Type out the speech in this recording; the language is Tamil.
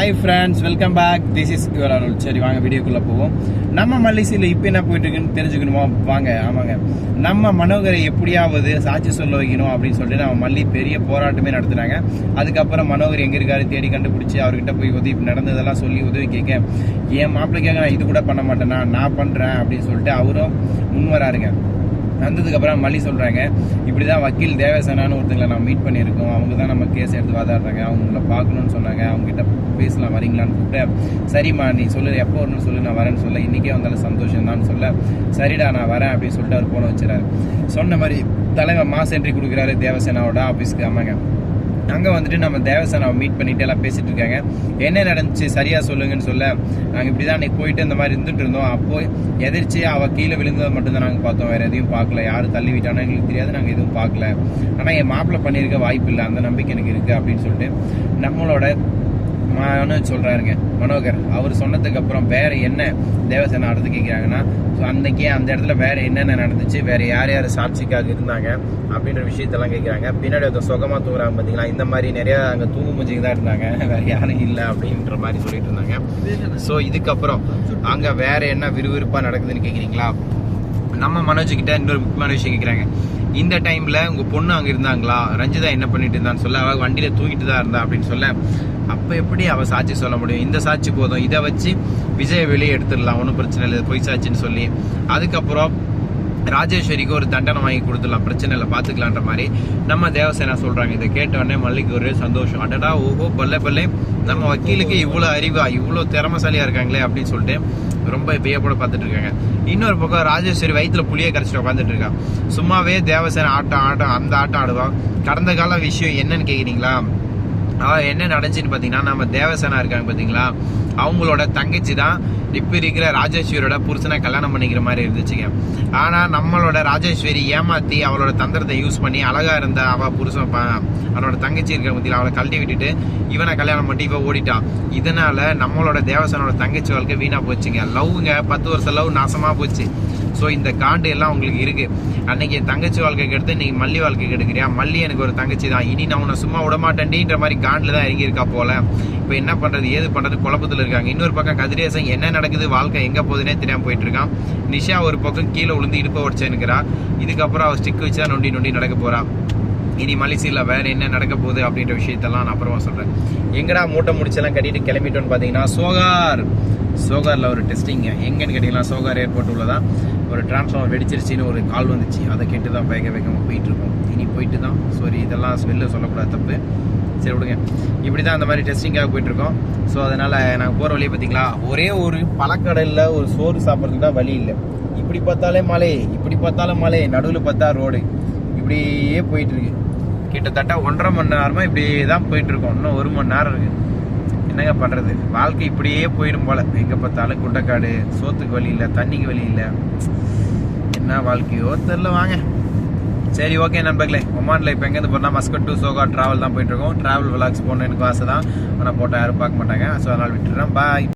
Hi friends welcome back this is your Arul சரி வாங்க வீடியோக்குள்ளே போவோம். நம்ம மல்லிசையில் இப்போ என்ன போயிட்டுருக்குன்னு தெரிஞ்சுக்கணுமா? வாங்க ஆமாங்க. நம்ம மனோகரை எப்படியாவது சாட்சி சொல்ல வைக்கணும் அப்படின்னு சொல்லிட்டு நம்ம மல்லி பெரிய போராட்டமே நடத்துனாங்க. அதுக்கப்புறம் மனோகர் எங்கே இருக்காரு தேடி கண்டுபிடிச்சி அவர்கிட்ட போய் உதவி நடந்ததெல்லாம் சொல்லி உதவி கேட்க என் மாப்பிள்ளைக்காக நான் இது கூட பண்ண மாட்டேனா? நான் பண்ணுறேன் அப்படின்னு சொல்லிட்டு அவரும் முன் வராருங்க. வந்ததுக்கப்புறம் மல்லி சொல்கிறாங்க இப்படி தான் வக்கீல் தேவசேனான்னு ஒருத்தங்களை நான் மீட் பண்ணியிருக்கோம். அவங்க தான் நம்ம கேஸ் எடுத்து வாதாடுறாங்க. அவங்கள பார்க்கணும்னு சொன்னாங்க. அவங்ககிட்ட பேசலாம் வரீங்களான்னு கூப்பிட்டேன் சரிம்மா நீ சொல்லு எப்போ வரணும்னு சொல்லு நான் வரேன்னு சொல்ல. இன்றைக்கே வந்தாலும் சந்தோஷம் தான் சொல்ல. சரிடா நான் வரேன் அப்படின்னு சொல்லிட்டு அவர் போன வச்சுறாரு சொன்ன மாதிரி தலைவர் மாஸ் என்ட்ரி கொடுக்குறாரு தேவசேனாவோட ஆஃபீஸ்க்கு ஆமாங்க அங்கே வந்துட்டு நம்ம தேவசேனாவை மீட் பண்ணிட்டு எல்லாம் பேசிட்டு இருக்காங்க. என்ன நடந்துச்சு? சரியா சொல்லுங்கன்னு சொல்ல நாங்கள் இப்படி தான் அன்றைக்கி போயிட்டு இந்த மாதிரி இருந்துட்டு இருந்தோம். அப்போ எதிர்த்து அவள் கீழே விழுந்ததை மட்டும்தான் நாங்கள் பார்த்தோம். வேற எதையும் பார்க்கல. யார் தள்ளி விட்டானோ எங்களுக்கு தெரியாது. நாங்கள் எதுவும் பார்க்கல. ஆனால் என் மாப்பிள்ளை பண்ணியிருக்க வாய்ப்பு இல்லை. அந்த நம்பிக்கை எனக்கு இருக்குது அப்படின்னு சொல்லிட்டு நம்மளோட மனோஜ் சொல்கிறாருங்க மனோகர் அவர் சொன்னதுக்கு அப்புறம் வேற என்ன தேவசேனா அடுத்து கேட்குறாங்கன்னா ஸோ அன்னைக்கே அந்த இடத்துல வேற என்னென்ன நடந்துச்சு வேற யார் யார் சாட்சிக்காக இருந்தாங்க அப்படின்ற விஷயத்தெல்லாம் கேட்குறாங்க பின்னாடி ஒருத்தர் சுகமாக தூங்குறாங்க பார்த்தீங்களா இந்த மாதிரி நிறையா அங்கே தூங்கு மூஞ்சிக்கு தான் இருந்தாங்க. வேற யாரும் இல்லை அப்படின்ற மாதிரி சொல்லிட்டு இருந்தாங்க. ஸோ இதுக்கப்புறம் அங்கே வேற என்ன விறுவிறுப்பாக நடக்குதுன்னு கேட்குறீங்களா நம்ம மனோஜ்கிட்ட இன்னொரு முக்கியமான விஷயம் கேட்குறாங்க இந்த டைம்ல உங்க பொண்ணு அங்க இருந்தாங்களா? ரஞ்சிதா என்ன பண்ணிட்டு இருந்தான்னு சொல்ல அவ வண்டியில தூக்கிட்டு தான் இருந்தா அப்படின்னு சொல்ல அப்ப எப்படி அவ சாட்சி சொல்ல முடியும்? இந்த சாட்சி போதும். இதை வச்சு விஜய் வெளியே எடுத்துடலாம். ஒன்றும் பிரச்சனை இல்லை. பொய் சாட்சின்னு சொல்லி. அதுக்கப்புறம் ராஜேஸ்வரிக்கு ஒரு தண்டனை வாங்கி கொடுத்துடலாம் பிரச்சனை இல்லை பார்த்துக்கலான்ற மாதிரி நம்ம தேவசேனா சொல்கிறாங்க இதை கேட்ட உடனே மல்லிக்கு ஒரே சந்தோஷம். அடடா ஓஹோ பல்ல பல்லே. நம்ம வக்கீலுக்கு இவ்வளோ அறிவா இவ்வளோ திறமசாலியாக இருக்காங்களே அப்படின்னு சொல்லிட்டு ரொம்ப வியப்போட பார்த்துட்டு இருக்காங்க. இன்னொரு பக்கம் ராஜேஸ்வரி வயிற்றுல புளியை கரைச்சிட்டு உட்காந்துட்டு இருக்கான் சும்மாவே தேவசேனா ஆட்டம் ஆட்டம் அந்த ஆட்டம் ஆடுவான். கடந்த கால விஷயம் என்னன்னு கேட்குறீங்களா என்ன நடந்துச்சுன்னு பார்த்தீங்கன்னா நம்ம தேவசேனா இருக்காங்க பார்த்தீங்களா அவங்களோட தங்கச்சி தான் இப்போ இருக்கிற ராஜேஸ்வரியோட புருஷனை கல்யாணம் பண்ணிக்கிற மாதிரி இருந்துச்சுங்க. ஆனால் நம்மளோட ராஜேஸ்வரி ஏமாற்றி அவளோட தந்திரத்தை யூஸ் பண்ணி அழகாக இருந்த அவ புருஷன் ப- அவனோட தங்கச்சி இருக்க பார்த்தீங்களா அவளை கழட்டி விட்டுட்டு இவனை கல்யாணம் பண்ணி இவன் ஓடிட்டான். இதனால் நம்மளோட தேவசனோட தங்கச்சி வாழ்க்கை வீணாக போச்சுங்க. லவ்ங்க பத்து வருஷம் லவ் நாசமாக போச்சு. ஸோ இந்த காண்டு எல்லாம் உங்களுக்கு இருக்குது அன்னைக்கு என் தங்கச்சி வாழ்க்கை கெடுத்து இன்னைக்கு மல்லி வாழ்க்கை கெடுக்கிறியா? மல்லி எனக்கு ஒரு தங்கச்சி தான். இனி நான் உன்னை சும்மா விட மாட்டேன்டின்ற மாதிரி காண்டில் தான் இறங்கியிருக்கா போல. இப்போ என்ன பண்ணுறது ஏது பண்ணுறது குழப்பத்தில் இருக்காங்க. இன்னொரு பக்கம் கதிரேசன் என்ன நடக்குது? வாழ்க்கை எங்கே போகுதுன்னே தெரியாமல் போயிட்டு இருக்கான் நிஷா ஒரு பக்கம் கீழே விழுந்து இடுப்பை உடச்சேனுக்கிறா இதுக்கப்புறம் அவள் ஸ்டிக் வச்சு தான் நொண்டி நொண்டி நடக்க போகிறான் இனி மலேசியில் வேறு என்ன நடக்க போகுது அப்படின்ற விஷயத்தெல்லாம் நான் அப்புறமா சொல்கிறேன் எங்கடா மூட்டை முடிச்செல்லாம் கட்டிட்டு கிளம்பிட்டோன்னு பார்த்தீங்கன்னா சோகார். சோகாரில் ஒரு டெஸ்டிங்க எங்கன்னு கேட்டிங்கன்னா சோகார் ஏர்போர்ட் உள்ளதான். ஒரு டிரான்ஸ்ஃபார்மர் வெடிச்சிருச்சின்னு ஒரு கால் வந்துச்சு. அதை கேட்டு தான் வேக வேகமாக போயிட்டுருக்கோம். இனி போயிட்டு தான் சாரி இதெல்லாம் வெளில சொல்லக்கூடாது தப்பு. சரி விடுங்க. இப்படி தான் அந்த மாதிரி டெஸ்டிங்காக போயிட்டுருக்கோம். ஸோ அதனால் நாங்கள் போகிற வழியை பார்த்தீங்களா? ஒரே ஒரு பழக்கடலில் ஒரு சோறு சாப்பிட்றதுக்கு தான் வழி இல்லை. இப்படி பார்த்தாலே மலை இப்படி பார்த்தாலும் மலை நடுவில் பார்த்தா ரோடு. இப்படியே போயிட்டுருக்கு. கிட்டத்தட்ட ஒன்றரை மணி நேரமாக இப்படியே தான் போயிட்டுருக்கோம். இன்னும் ஒரு மணி நேரம் இருக்குது என்னங்க பண்ணுறது வாழ்க்கை இப்படியே போயிடும் போல. எங்கே பார்த்தாலும் குட்டைக்காடு சோத்துக்கு வழி இல்லை தண்ணிக்கு வழி இல்லை. என்ன வாழ்க்கையோ தெரில வாங்க. சரி ஓகே நண்பர்களே. ஒமானில் இப்போ எங்கேருந்து போனால் மஸ்கட் டு சோகா ட்ராவல் தான் போயிட்டுருக்கோம் ட்ராவல் விலாக்ஸ் போகணும் எனக்கு ஆசை தான் ஆனால் போட்டால் யாரும் பார்க்க மாட்டாங்க. ஸோ அதனால் விட்டுறேன் பாய்